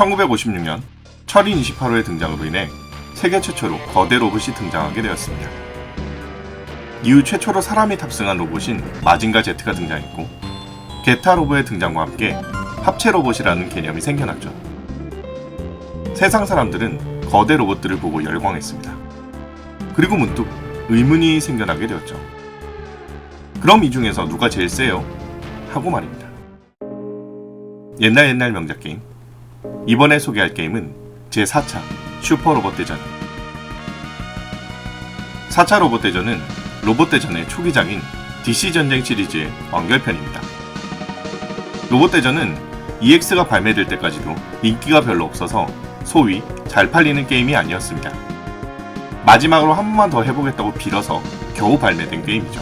1956년 철인 28호의 등장으로 인해 세계 최초로 거대 로봇이 등장하게 되었습니다. 이후 최초로 사람이 탑승한 로봇인 마징가 제트가 등장했고 게타 로보의 등장과 함께 합체 로봇이라는 개념이 생겨났죠. 세상 사람들은 거대 로봇들을 보고 열광했습니다. 그리고 문득 의문이 생겨나게 되었죠. 그럼 이 중에서 누가 제일 세요? 하고 말입니다. 옛날 옛날 명작 게임. 이번에 소개할 게임은 제4차 슈퍼 로봇 대전. 4차 로봇 대전은 로봇 대전의 초기작인 DC 전쟁 시리즈의 완결편입니다. 로봇 대전은 EX가 발매될 때까지도 인기가 별로 없어서 소위 잘 팔리는 게임이 아니었습니다. 마지막으로 한 번만 더 해보겠다고 빌어서 겨우 발매된 게임이죠.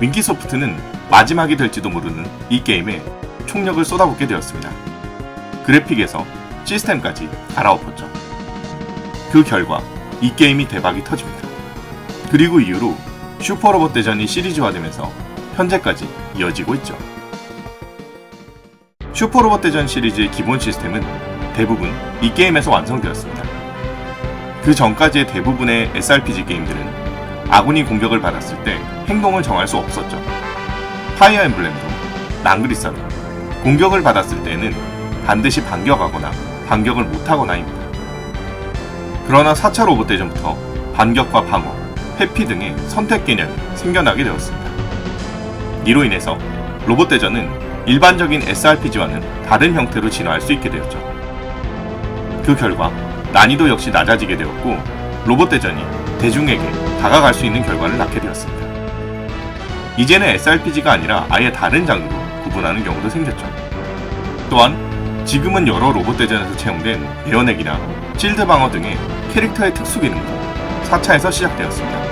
윈키소프트는 마지막이 될지도 모르는 이 게임에 총력을 쏟아붓게 되었습니다. 그래픽에서 시스템까지 갈아엎었죠. 그 결과 이 게임이 대박이 터집니다. 그리고 이후로 슈퍼로봇 대전이 시리즈화되면서 현재까지 이어지고 있죠. 슈퍼로봇 대전 시리즈의 기본 시스템은 대부분 이 게임에서 완성되었습니다. 그 전까지의 대부분의 SRPG 게임들은 아군이 공격을 받았을 때 행동을 정할 수 없었죠. 파이어 엠블렘도 랑그리사도 공격을 받았을 때에는 반드시 반격하거나 반격을 못하거나입니다. 그러나 4차 로봇 대전부터 반격과 방어, 회피 등의 선택 개념이 생겨나게 되었습니다. 이로 인해서 로봇 대전은 일반적인 SRPG와는 다른 형태로 진화할 수 있게 되었죠. 그 결과 난이도 역시 낮아지게 되었고 로봇 대전이 대중에게 다가갈 수 있는 결과를 낳게 되었습니다. 이제는 SRPG가 아니라 아예 다른 장르로 구분하는 경우도 생겼죠. 또한 지금은 여러 로봇 대전에서 채용된 베어넥이나 실드 방어 등의 캐릭터의 특수 기능도 4차에서 시작되었습니다.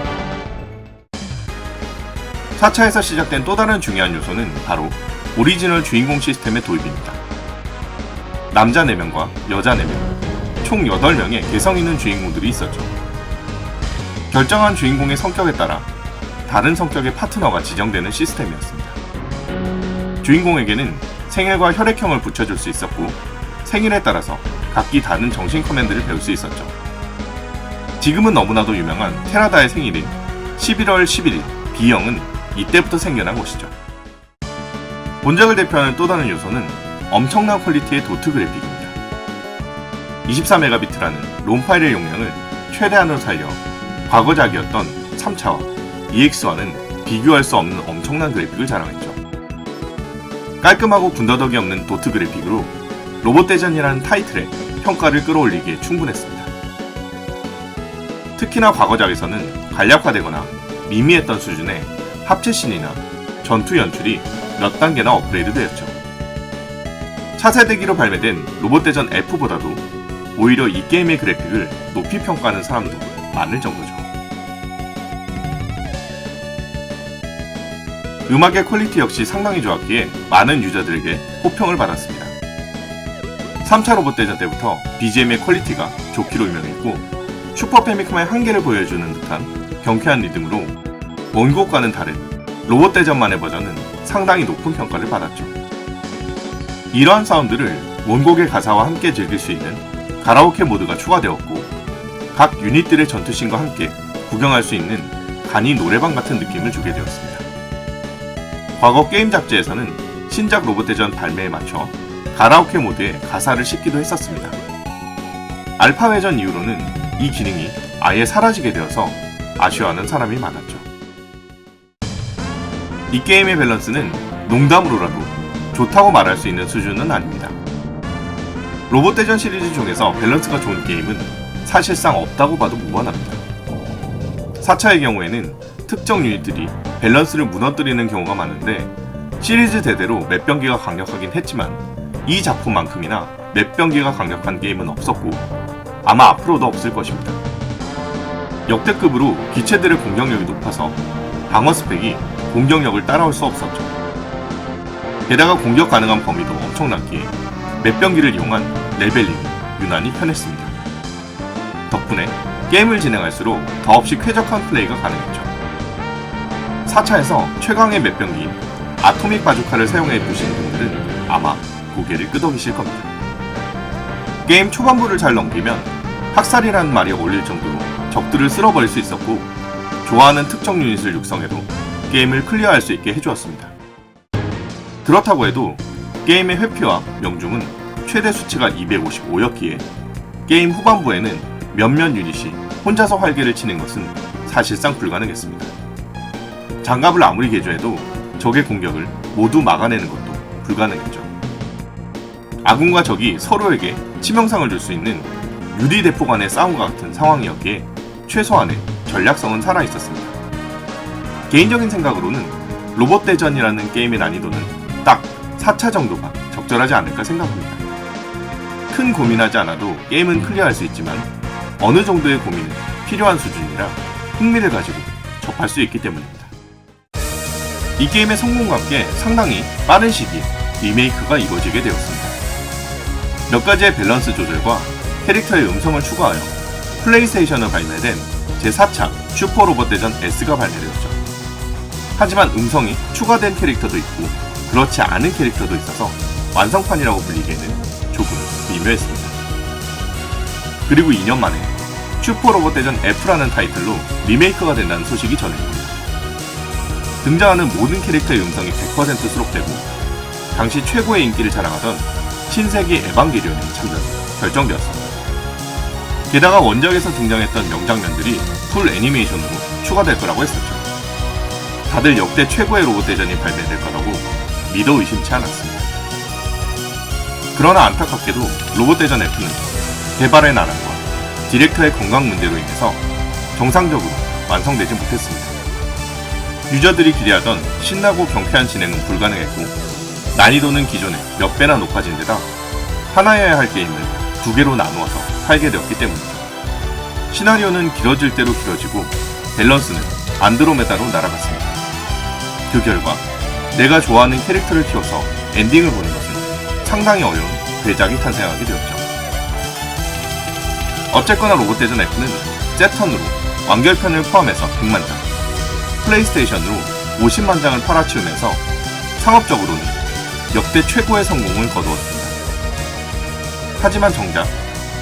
4차에서 시작된 또 다른 중요한 요소는 바로 오리지널 주인공 시스템의 도입입니다. 남자 4명과 여자 4명, 총 8명의 개성 있는 주인공들이 있었죠. 결정한 주인공의 성격에 따라 다른 성격의 파트너가 지정되는 시스템이었습니다. 주인공에게는 생일과 혈액형을 붙여줄 수 있었고 생일에 따라서 각기 다른 정신 커맨드를 배울 수 있었죠. 지금은 너무나도 유명한 테라다의 생일인 11월 11일 B형은 이때부터 생겨난 것이죠. 본작을 대표하는 또 다른 요소는 엄청난 퀄리티의 도트 그래픽입니다. 24메가비트라는 롬 파일의 용량을 최대한으로 살려 과거작이었던 3차와 EX와는 비교할 수 없는 엄청난 그래픽을 자랑했죠. 깔끔하고 군더더기 없는 도트 그래픽으로 로봇 대전이라는 타이틀에 평가를 끌어올리기에 충분했습니다. 특히나 과거작에서는 간략화되거나 미미했던 수준의 합체신이나 전투 연출이 몇 단계나 업그레이드 되었죠. 차세대기로 발매된 로봇대전 F보다도 오히려 이 게임의 그래픽을 높이 평가하는 사람도 많을 정도죠. 음악의 퀄리티 역시 상당히 좋았기에 많은 유저들에게 호평을 받았습니다. 3차 로봇 대전 때부터 BGM의 퀄리티가 좋기로 유명했고 슈퍼 패미컴의 한계를 보여주는 듯한 경쾌한 리듬으로 원곡과는 다른 로봇 대전만의 버전은 상당히 높은 평가를 받았죠. 이러한 사운드를 원곡의 가사와 함께 즐길 수 있는 가라오케 모드가 추가되었고 각 유닛들의 전투씬과 함께 구경할 수 있는 간이 노래방 같은 느낌을 주게 되었습니다. 과거 게임 잡지에서는 신작 로봇대전 발매에 맞춰 가라오케 모드에 가사를 싣기도 했었습니다. 알파 회전 이후로는 이 기능이 아예 사라지게 되어서 아쉬워하는 사람이 많았죠. 이 게임의 밸런스는 농담으로라도 좋다고 말할 수 있는 수준은 아닙니다. 로봇대전 시리즈 중에서 밸런스가 좋은 게임은 사실상 없다고 봐도 무관합니다. 4차의 경우에는 특정 유닛들이 밸런스를 무너뜨리는 경우가 많은데 시리즈 대대로 맵병기가 강력하긴 했지만 이 작품만큼이나 맵병기가 강력한 게임은 없었고 아마 앞으로도 없을 것입니다. 역대급으로 기체들의 공격력이 높아서 방어 스펙이 공격력을 따라올 수 없었죠. 게다가 공격 가능한 범위도 엄청났기에 맵병기를 이용한 레벨링이 유난히 편했습니다. 덕분에 게임을 진행할수록 더없이 쾌적한 플레이가 가능했죠. 4차에서 최강의 맵병기인 아토믹 바주카를 사용해 보신 분들은 아마 고개를 끄덕이실 겁니다. 게임 초반부를 잘 넘기면 학살이라는 말이 어울릴 정도로 적들을 쓸어버릴 수 있었고 좋아하는 특정 유닛을 육성해도 게임을 클리어할 수 있게 해주었습니다. 그렇다고 해도 게임의 회피와 명중은 최대 수치가 255였기에 게임 후반부에는 몇몇 유닛이 혼자서 활개를 치는 것은 사실상 불가능했습니다. 장갑을 아무리 개조해도 적의 공격을 모두 막아내는 것도 불가능했죠. 아군과 적이 서로에게 치명상을 줄 수 있는 유리 대포 간의 싸움과 같은 상황이었기에 최소한의 전략성은 살아 있었습니다. 개인적인 생각으로는 로봇 대전이라는 게임의 난이도는 딱 4차 정도가 적절하지 않을까 생각합니다. 큰 고민하지 않아도 게임은 클리어할 수 있지만 어느 정도의 고민은 필요한 수준이라 흥미를 가지고 접할 수 있기 때문입니다. 이 게임의 성공과 함께 상당히 빠른 시기에 리메이크가 이루어지게 되었습니다. 몇 가지의 밸런스 조절과 캐릭터의 음성을 추가하여 플레이스테이션으로 발매된 제4차 슈퍼 로봇 대전 S가 발매되었죠. 하지만 음성이 추가된 캐릭터도 있고 그렇지 않은 캐릭터도 있어서 완성판이라고 불리기에는 조금 미묘했습니다. 그리고 2년 만에 슈퍼 로봇 대전 F라는 타이틀로 리메이크가 된다는 소식이 전해집니다. 등장하는 모든 캐릭터의 음성이 100% 수록되고 당시 최고의 인기를 자랑하던 신세기 에반게리온이 참전 결정되었습니다. 게다가 원작에서 등장했던 명장면들이 풀 애니메이션으로 추가될 거라고 했었죠. 다들 역대 최고의 로봇 대전이 발매될 거라고 믿어 의심치 않았습니다. 그러나 안타깝게도 로봇 대전 F는 개발의 나락과 디렉터의 건강 문제로 인해서 정상적으로 완성되지 못했습니다. 유저들이 기대하던 신나고 경쾌한 진행은 불가능했고 난이도는 기존에 몇 배나 높아진 데다 하나여야 할 게임을 두 개로 나누어서 팔게 되었기 때문이죠. 시나리오는 길어질 대로 길어지고 밸런스는 안드로메다로 날아갔습니다. 그 결과 내가 좋아하는 캐릭터를 키워서 엔딩을 보는 것은 상당히 어려운 대작이 탄생하게 되었죠. 어쨌거나 로봇대전 F는 세턴으로 완결편을 포함해서 100만 장, 플레이스테이션으로 50만 장을 팔아치우면서 상업적으로는 역대 최고의 성공을 거두었습니다. 하지만 정작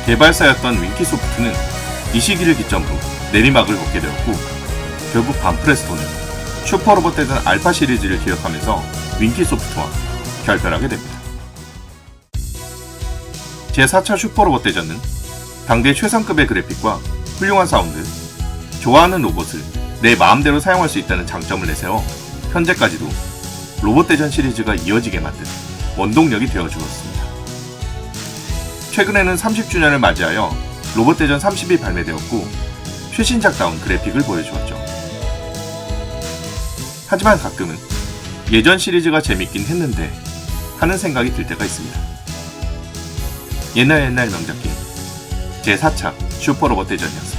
개발사였던 윈키소프트는 이 시기를 기점으로 내리막을 걷게 되었고 결국 반프레스토는 슈퍼로봇 대전 알파 시리즈를 기획하면서 윈키소프트와 결별하게 됩니다. 제4차 슈퍼로봇 대전은 당대 최상급의 그래픽과 훌륭한 사운드, 좋아하는 로봇을 내 마음대로 사용할 수 있다는 장점을 내세워 현재까지도 로봇 대전 시리즈가 이어지게 만든 원동력이 되어 주었습니다. 최근에는 30주년을 맞이하여 로봇 대전 30이 발매되었고 최신작다운 그래픽을 보여주었죠. 하지만 가끔은 예전 시리즈가 재밌긴 했는데 하는 생각이 들 때가 있습니다. 옛날 옛날 명작 게임 제4차 슈퍼로봇 대전이었습니다.